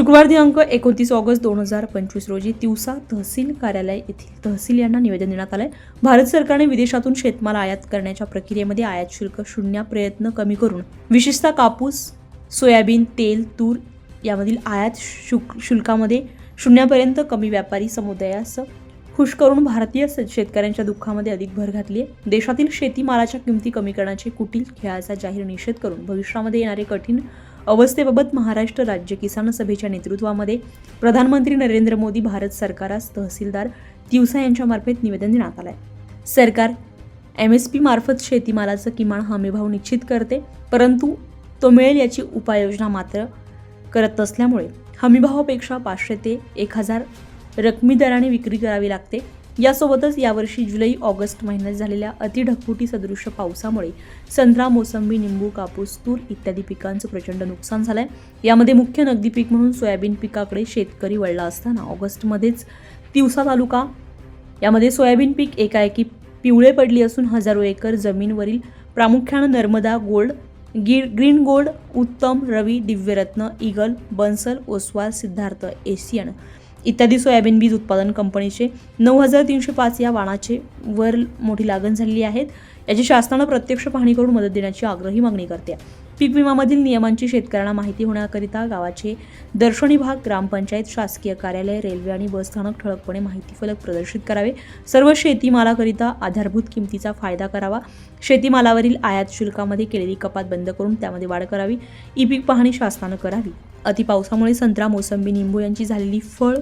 शुक्रवार दिनांक एकोणतीस ऑगस्ट दोन हजार पंचवीस रोजी तिवसा तहसील कार्यालय येथील तहसील यांना निवेदन देण्यात आलंय. भारत सरकारने विदेशातून शेतमाल आयात करण्याच्या प्रक्रियेमध्ये आयात शुल्क शून्य प्रयत्न कमी करून विशेषतः कापूस सोयाबीन तेल तूर यामधील आयात शुल्क शुल्कामध्ये शून्यापर्यंत कमी व्यापारी समुदायास खुश करून भारतीय शेतकऱ्यांच्या दुःखामध्ये अधिक भर घातली आहे देशातील शेतीमालाच्या किमती कमी करण्याचे कुटील खेळाचा जाहीर निषेध करून भविष्यामध्ये येणारे कठीण अवस्थेबाबत महाराष्ट्र राज्य किसान सभेच्या नेतृत्वामध्ये प्रधानमंत्री नरेंद्र मोदी भारत सरकारास तहसीलदार तिवसा यांच्यामार्फत निवेदन देण्यात आलं आहे सरकार एम एस पी मार्फत किमान हमीभाव निश्चित करते परंतु तो मिळेल याची उपाययोजना मात्र करत नसल्यामुळे हमीभावापेक्षा पाचशे ते एक हजार रकमी दराने विक्री करावी लागते. यासोबतच यावर्षी जुलै ऑगस्ट महिन्यात झालेल्या अतिढकपुटी सदृश पावसामुळे संत्रा मोसंबी निंबू कापूस तूर इत्यादी पिकांचं प्रचंड नुकसान झालंय. यामध्ये मुख्य नगदी पीक म्हणून सोयाबीन पिकाकडे शेतकरी वळला असताना ऑगस्टमध्येच तिवसा तालुका. यामध्ये सोयाबीन पीक एकाएकी पिवळे पडली असून हजारो एकर जमीनवरील प्रामुख्यानं Narmada gold Gir green gold उत्तम रवी दिव्यरत्न ईगल बन्सल ओसवाल सिद्धार्थ एशियन इत्यादी सोयाबीन बीज उत्पादन कंपनीचे नऊ हजार तीनशे पाच या वाणाचे वर मोठी लागण झालेली आहेत. याची शासनानं प्रत्यक्ष पाहणी करून मदत देण्याची आग्रही मागणी करते. पीक विमामधील नियमांची शेतकऱ्यांना माहिती होण्याकरिता गावाचे दर्शनी भाग ग्रामपंचायत शासकीय कार्यालय रेल्वे आणि बसस्थानक ठळकपणे माहिती फलक प्रदर्शित करावे. सर्व शेतीमालाकरिता आधारभूत किमतीचा फायदा करावा. शेतीमालावरील आयात शुल्कामध्ये केलेली कपात बंद करून त्यामध्ये वाढ करावी. ई पीक पाहणी शासनानं करावी. अतिपावसामुळे संत्रा मोसंबी निंबू यांची झालेली फळ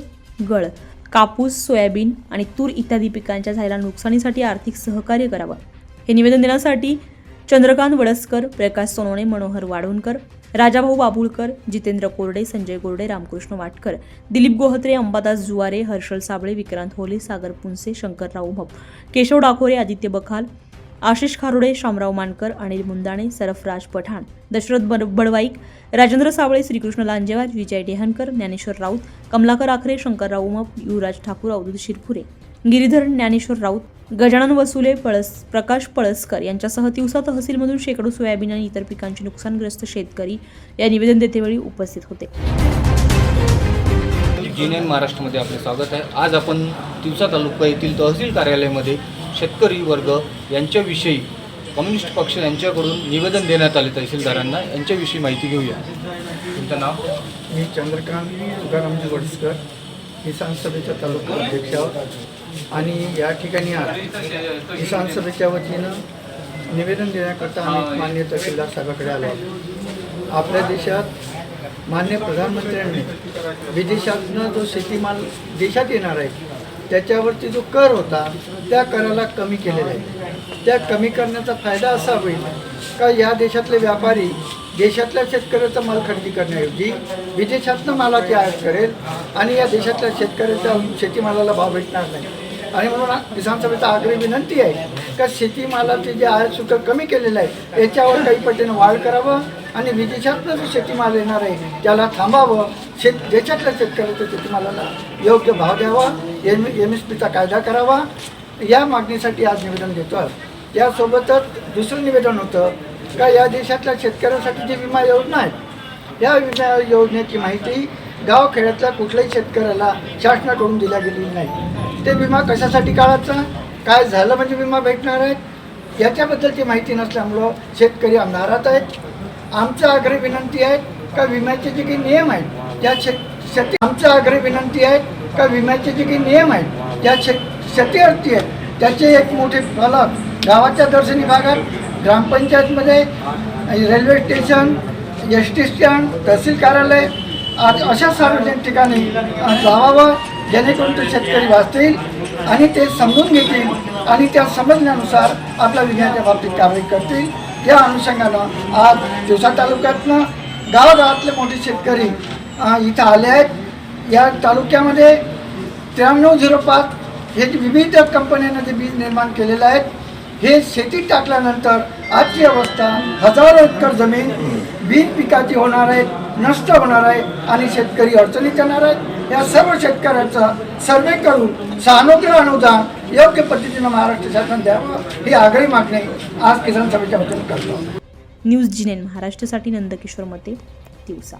गळ कापूस सोयाबीन आणि तूर इत्यादी पिकांच्या झालेल्या नुकसानीसाठी आर्थिक सहकार्य करावं. हे निवेदन देण्यासाठी चंद्रकांत वडसकर प्रकाश सोनवणे मनोहर वाढवणकर राजाभाऊ बाबुळकर जितेंद्र कोरडे संजय गोरडे रामकृष्ण वाटकर दिलीप गोहत्रे अंबादास जुवारे हर्षल साबळे विक्रांत होले सागर पुनसे शंकरराव उमप केशव डाकोरे आदित्य बखाल आशिष खारोडे शामराव मानकर अनिल मुंदाणे सरफराज पठाण दशरथ बड बडवाईक राजेंद्र सावळे श्रीकृष्ण लांजेवार विजय डेहनकर ज्ञानेश्वर राऊत कमलाकर आखरे शंकरराव उमप युवराज ठाकूर अवधूत शिरपुरे गिरीधर ज्ञानेश्वर राऊत गजानन वसुले पळस प्रकाश पळसकर यांच्यासह तिवसा तहसीलमधून शेकडो सोयाबीन आणि इतर पिकांचे नुकसानग्रस्त शेतकरी या निवेदन देतेवेळी उपस्थित होते. जी नाईन महाराष्ट्रामध्ये आपले स्वागत आहे. आज आपण तिवसा तालुका येथील तहसील कार्यालयामध्ये शेतकरी वर्ग यांच्याविषयी कम्युनिस्ट पक्ष यांच्याकडून निवेदन देण्यात आले तहसीलदारांना. यांच्याविषयी माहिती घेऊया. तुमचं नाव? मी चंद्रकांत तुकारामजी वडसकर. किसान सभेचा तालुका अध्यक्ष आहोत आणि या ठिकाणी आज किसान सभेच्या वतीनं निवेदन देण्याकरता आम्ही मान्य तहसीलदार साहेबाकडे आलो आहोत. आपल्या देशात मान्य प्रधानमंत्र्यांनी विदेशातनं जो शेतीमाल देशात येणार आहे त्याच्यावरती जो कर होता त्या कराला कमी केलेला आहे. त्या कमी करण्याचा फायदा असा होईल का या देशातले व्यापारी देशातल्या शेतकऱ्याचा माल खरेदी करण्याऐवजी विदेशातनं मालाची आयात करेल आणि या देशातल्या शेतकऱ्याच्या शेतीमालाला भाव भेटणार नाही. आणि म्हणून विधानसभेचा आग्रही विनंती आहे का शेतीमालाचे जे आयात शुल्क कमी केलेलं आहे याच्यावर काही पटीनं वाढ करावं आणि विदेशातनं जो शेतीमाल येणार आहे त्याला थांबावं. शेत देशातल्या शेतकऱ्याच्या शेतीमालाला योग्य भाव द्यावा एम एम एस पीचा कायदा करावा. या मागणीसाठी आज निवेदन देतो आहे यासोबतच दुसरं निवेदन होतं का या देशातल्या शेतकऱ्यांसाठी जी विमा योजना आहेत या विमा योजनेची माहिती गावखेड्यातल्या कुठल्याही शेतकऱ्याला शासनाकडून दिल्या गेलेली नाही. ते विमा कशासाठी काढायचा? काय झालं म्हणजे विमा भेटणार आहेत? याच्याबद्दलची माहिती नसल्यामुळं शेतकरी अंधारात आहेत. आमचं आग्रह विनंती आहे का विम्याचे जे काही नियम आहेत त्या शेत शेती आमचं आग्रह विनंती आहे का विम्याचे जे काही नियम आहेत त्या शेत अर्थी आहेत त्याचे एक मोठे फलक गावाच्या दर्शनी भागात ग्रामपंचायतमध्ये railway station S T stand तहसील कार्यालय आज अशा सार्वजनिक ठिकाणी लावावं जेणेकरून ते शेतकरी वाचतील आणि ते समजून घेतील आणि त्या समजण्यानुसार आपल्या विम्याच्या बाबतीत कारवाई करतील. या अनुषंगानं आज दिवसा तालुक्यातनं गावागावातले मोठे शेतकरी इथं आले आहेत. या तालुक्यामध्ये त्र्याण्णव झिरो पाच हे विविध कंपन्यांना जे बीज निर्माण केलेलं आहे हे शेतीत टाकल्यानंतर आजची अवस्था हजारो एकर जमीन बीज पिकाची होणार आहे नष्ट होणार आहे आणि शेतकरी अडचणीत येणार आहेत. या सर्व शेतकऱ्यांचा सर्वे करून सहानुग्रह अनुदान योग्य पद्धतीनं महाराष्ट्र शासन द्यावं ही आग्रही मागणी आज किसान सभेच्या वतीने करतो. न्यूज जिनेन महाराष्ट्रासाठी नंदकिशोर मते दिवसा.